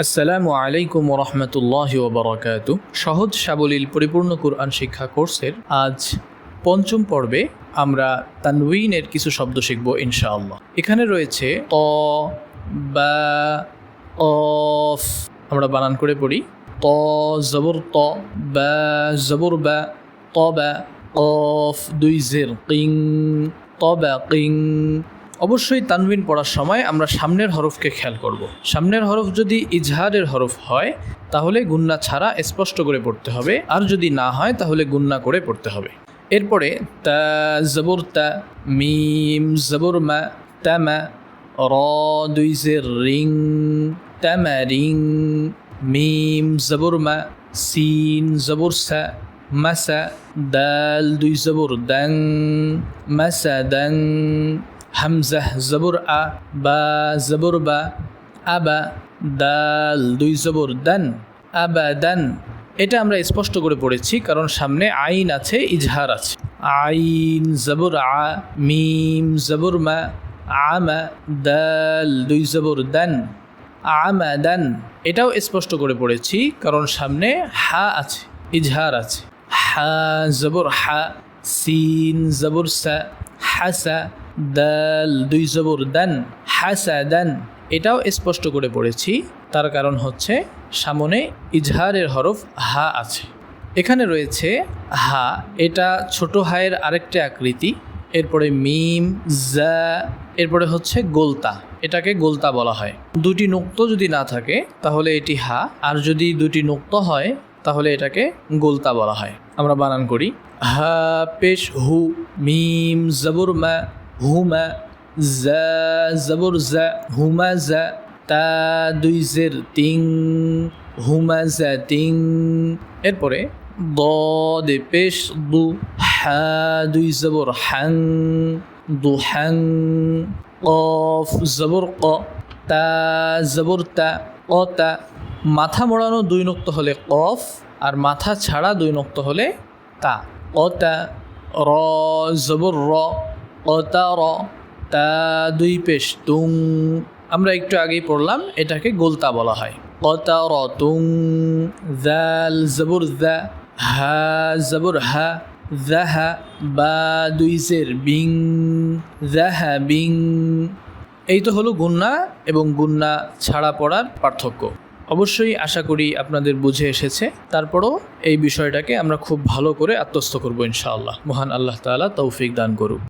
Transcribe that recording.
আসসালামু আলাইকুম রহমতুল্লাহ ওবরাকাত। সহজ সাবলীল পরিপূর্ণ কোরআন শিক্ষা কোর্সের আজ পঞ্চম পর্বে আমরা তানউইনের কিছু শব্দ শিখব ইনশাআল্লাহ। এখানে রয়েছে ত, বা, অফ। আমরা বানান করে পড়ি। ত, জবর ত, বা, জবর বা, ত, বা, অফ। দুই জের, কিং, ত, বা, কিং। অবশ্যই তানবিন পড়ার সময় আমরা সামনের হরফকে খেয়াল করব। সামনের হরফ যদি ইজহারের হরফ হয়, তাহলে গুন্না ছাড়া স্পষ্ট করে পড়তে হবে আর যদি না হয়, তাহলে গুন্না করে পড়তে হবে এরপরে তা, জবর তা, মিম, জবর মা তামা র, দুই জের রিং তামা রিং, মিম, জবর মা, সিন, জবর সা মাসা দাল, দুই জবর দাং মাসা দাং হামজাহ জবর আ, বা, জবর বা আবা দাল, দুই জবর, দান আবা দান। এটা আমরা স্পষ্ট করে পড়েছি, কারণ সামনে আইন আছে, ইজহার আছে। আইন, জবর আ, মিম, জবর মা আমা দাল, দুই জবর, দান আমা দান। এটাও স্পষ্ট করে পড়েছি, কারণ সামনে হা আছে, ইজহার আছে। হা, জবর হা, সিন, জবর সা হাসা দাল, দুই জবর দান হাসা দান এটাও স্পষ্ট করে পড়েছি। তার কারণ হচ্ছে সামনে ইজহারের হরফ হা আছে। এখানে রয়েছে হা, এটা ছোট হায়ের আরেকটা আকৃতি। এরপরে মিম, জা, এরপরে হচ্ছে গোলতা। এটাকে গোলতা বলা হয়। দুটি নুক্ত যদি না থাকে, তাহলে এটি হা। আর যদি দুটি নুক্ত হয়, তাহলে এটাকে গোলতা বলা হয়। আমরা বানান করি। হা, পেশ, হু, মিম, জবর, মা হুমা জা, জবর জা, হুমা জা, তা দুই জের তিং হুমা জা তিং এরপরে দ দে পেশ দু, হা দুই জবর হাং, দু হাং, কফ জবর ক, তা জবর তা, ক তা। মাথা মোড়ানো দুই নক্ত হলে কফ, আর মাথা ছাড়া দুই নক্ত হলে তা। কতা র জবর র। কতা র তা দুই পেশ তুং। আমরা একটু আগেই পড়লাম, এটাকে গোলতা বলা হয়। কতা র তুং, জাল, জবর জা, হা, জবর হা জাহা বা দুই জের বিং জাহা বিং। এই তো হলো গুন্না এবং গুন্না ছাড়া পড়ার পার্থক্য। অবশ্যই আশা করি আপনাদের বুঝে এসেছে। তারপরও এই বিষয়টাকে আমরা খুব ভালো করে আত্মস্থ করব ইনশাআল্লাহ। মহান আল্লাহ তাআলা তৌফিক দান করুক।